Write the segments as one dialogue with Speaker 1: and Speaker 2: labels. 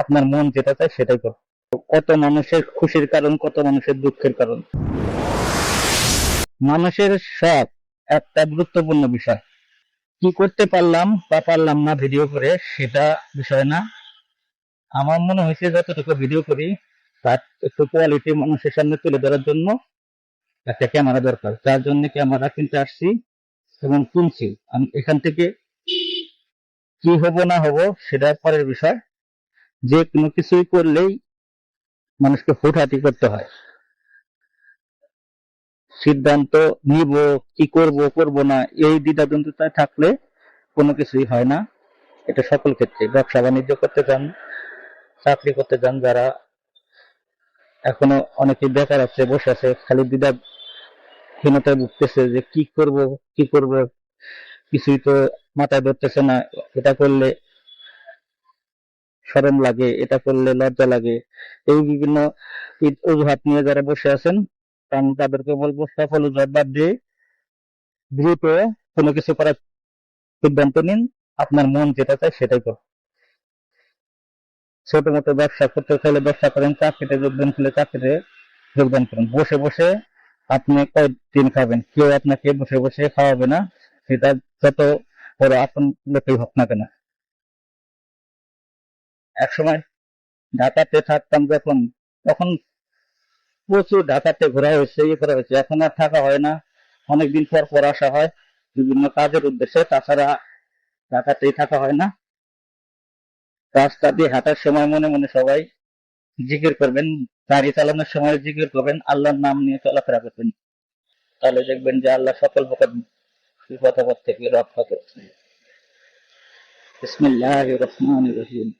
Speaker 1: আপনার মন যেটা চায় সেটাই করুন কত মানুষের খুশির কারণ, কত মানুষের দুঃখের কারণ। মানুষের শখ একটা গুরুত্বপূর্ণ বিষয়। কি করতে পারলাম বা পারলাম না ভিডিও করে সেটা বিষয় না। আমার মনে হয়েছে যতটুকু ভিডিও করি, তার একটু কোয়ালিটি মানুষের সামনে তুলে ধরার জন্য একটা ক্যামেরা দরকার। যার জন্য ক্যামেরা কিনতে আসছি এবং কিনছি। আমি এখান থেকে কি হব না হব সেটা পরের বিষয়। যে কোনো কিছুই করলেই মানুষকে হুটহাটি করতে হয়। সিদ্ধান্ত নিব, কি করব করব না, এই দ্বিধাদ্বন্দ্বতায় থাকলে কোনো কিছুই হয় না। এটা সকল ক্ষেত্রে। ব্যবসা বাণিজ্য করতে চান, চাকরি করতে চান যারা এখনও অনেকে বেকার আছে, বসে আছে, খালি দ্বিধা হীনতায় ভুগতেছে যে কি করব কি করব, কিছুই তো মাথায় ধরতেছে না। এটা করলে শরম লাগে, এটা করলে লজ্জা লাগে। এই বিভিন্ন অজুহাত নিয়ে যারা বসে আছেন আমি তাদেরকে বলব সফল অজুহাত বাদ দিয়ে দ্রুত কোনো কিছু করার সিদ্ধান্ত নিন। আপনার মন যেটা চায় সেটাই করুন। ছোট মোটো ব্যবসা করতে চাইলে ব্যবসা করেন, চাকরিতে যোগদান করলে চাকরিতে যোগদান করেন। বসে বসে আপনি কয়েকদিন খাবেন? কেউ আপনাকে বসে বসে খাওয়াবে না। সেটা যত বড় আপন লোকেই হোক না কেন। এক সময় ঢাকাতে থাকতাম যখন, তখন প্রচুর ঢাকাতে ঘোরা হয়েছে ইয়ে করা হয়েছে। এখন আর থাকা হয় না। অনেকদিন পর পর আসা হয় বিভিন্ন কাজের উদ্দেশ্যে। তাছাড়া ঢাকাতেই থাকা হয় না। রাস্তা দিয়ে হাঁটার সময় মনে মনে সবাই জিকির করবেন, গাড়ি চালানোর সময় জিকির করবেন, আল্লাহর নাম নিয়ে চলাফেরা করবেন। তাহলে দেখবেন যে আল্লাহ সকল প্রকার বিপদ থেকে রক্ষা করছেন। বিসমিল্লাহ রহমান রহিম।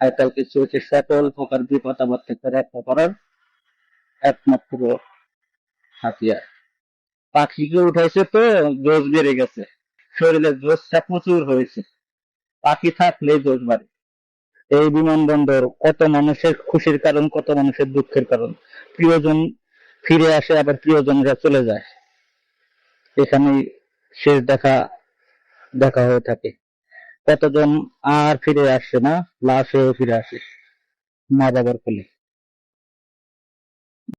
Speaker 1: আয়তাল কিছু হচ্ছে সকল প্রকার বিপদ আপদ থেকে রক্ষা করার একমাত্র হাতিয়ার। পাখিকে উঠাইছে তো জোশ বেড়ে গেছে। শরীরে জোশটা প্রচুর হয়েছে। পাখি থাকলে জোশ বাড়ে। এই বিমানবন্দর কত মানুষের খুশির কারণ, কত মানুষের দুঃখের কারণ। প্রিয়জন ফিরে আসে, আবার প্রিয়জনরা চলে যায়। এখানে শেষ দেখা দেখা হয়ে থাকে। কতজন আর ফিরে আসছে না লাশ ফিরে আসে মা বাবার কোলে।